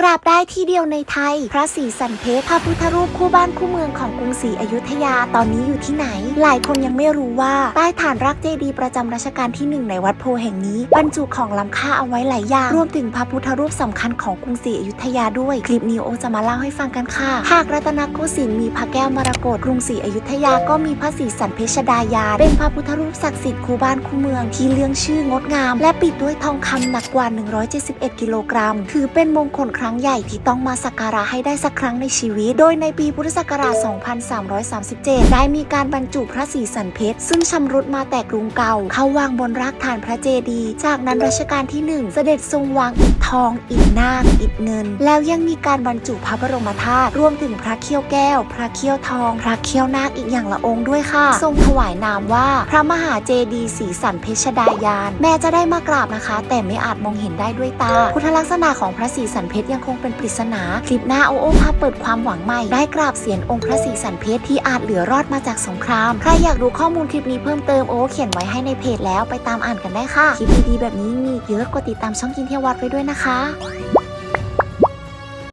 กราบได้ที่เดียวในไทย พระศรีสันเพชรพระพุทธรูปคู่บ้านคู่เมืองของกรุงศรีอยุธยาตอนนี้อยู่ที่ไหน หลายคนยังไม่รู้ว่าใต้ฐานรักเจดีย์ประจำรัชกาลที่หนึ่งในวัดโพแห่งนี้ บรรจุของล้ำค่าเอาไว้หลายอย่างรวมถึงพระพุทธรูปสำคัญของกรุงศรีอยุธยาด้วย คลิปนี้โอจะมาเล่าให้ฟังกันค่ะ หากรัตนโกสินทร์มีพระแก้วมรกตกรุงศรีอยุธยาก็มีพระศรีสันเพชรดายานเป็นพระพุทธรูปศักดิ์สิทธิ์คู่บ้านคู่เมืองที่เรื่องชื่องดงาม และปิดด้วยทองคำหนักกว่า 171 กิโลกรัมถือเป็นมงคลครั้ั้งใหญ่ที่ต้องมาสักการะให้ได้สักครั้งในชีวิต โดยในปีพุทธศักราช 2337 ได้มีการบรรจุพระศรีสันเพชร ซึ่งชำรุดมาแต่กรุงเก่า เข้าวางบนรากฐานพระเจดีย์ จากนั้นรัชกาลที่ 1 เสด็จทรงวางอิฐ ทอง อิฐนาคอิฐเงิน แล้วยังมีการบรรจุพระบรมธาตุรวมถึงพระเขี้ยวแก้ว พระเขี้ยวทอง พระเขี้ยวนาคอีกอย่างละองค์ด้วยค่ะ ทรงถวายนามว่า พระมหาเจดีย์ศรีสันเพชรดายาน แม้จะได้มากราบนะคะ แต่ไม่อาจมองเห็นได้ด้วยตา พุทธลักษณะของพระศรีสันเพชรยังคงเป็นปริศนา คลิปหน้าโอโอพาเปิดความหวังใหม่ได้กราบเสียนองค์พระศรีสันเพชรที่อาจเหลือรอดมาจากสงคราม ใครอยากรู้ข้อมูลคลิปนี้เพิ่มเติมโอเขียนไว้ให้ในเพจแล้วไปตามอ่านกันได้ค่ะ คลิปดีๆแบบนี้มีเยอะกดติดตามช่องกินเที่ยววัดไว้ด้วยนะคะ好